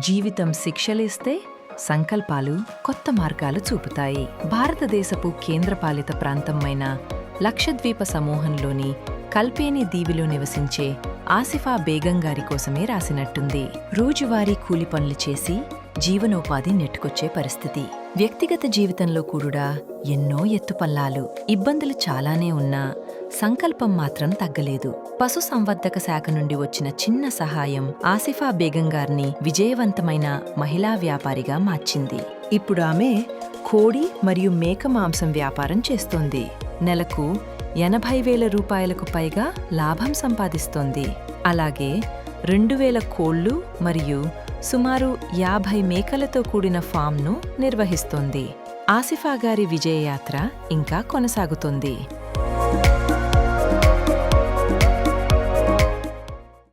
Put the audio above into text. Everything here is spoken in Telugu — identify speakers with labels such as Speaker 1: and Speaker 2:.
Speaker 1: జీవితం శిక్షలేస్తే సంకల్పాలు కొత్త మార్గాలు చూపుతాయి. భారతదేశపు కేంద్రపాలిత ప్రాంతమైన లక్షద్వీప సమూహంలోని కల్పేని దీవిలో నివసించే ఆసిఫా బేగం గారి కోసమే రాసినట్టుంది. రోజువారీ కూలి పనులు చేసి జీవనోపాధి నెట్టుకొచ్చే పరిస్థితి. వ్యక్తిగత జీవితంలో కూడా ఎన్నో ఎత్తుపల్లాలు. ఇబ్బందులు చాలానే ఉన్నా సంకల్పం మాత్రం తగ్గలేదు. పశు సంవర్ధక శాఖ నుండి వచ్చిన చిన్న సహాయం ఆసిఫా బేగం గారిని విజయవంతమైన మహిళా వ్యాపారిగా మార్చింది. ఇప్పుడు ఆమె కోడి మరియు మేక మాంసం వ్యాపారం చేస్తోంది. నెలకు ఎనభై వేల రూపాయలకు పైగా లాభం సంపాదిస్తోంది. అలాగే రెండు వేల కోళ్ళు మరియు సుమారు యాభై మేకలతో కూడిన ఫామ్ను నిర్వహిస్తోంది. ఆసిఫా గారి విజయయాత్ర ఇంకా కొనసాగుతోంది.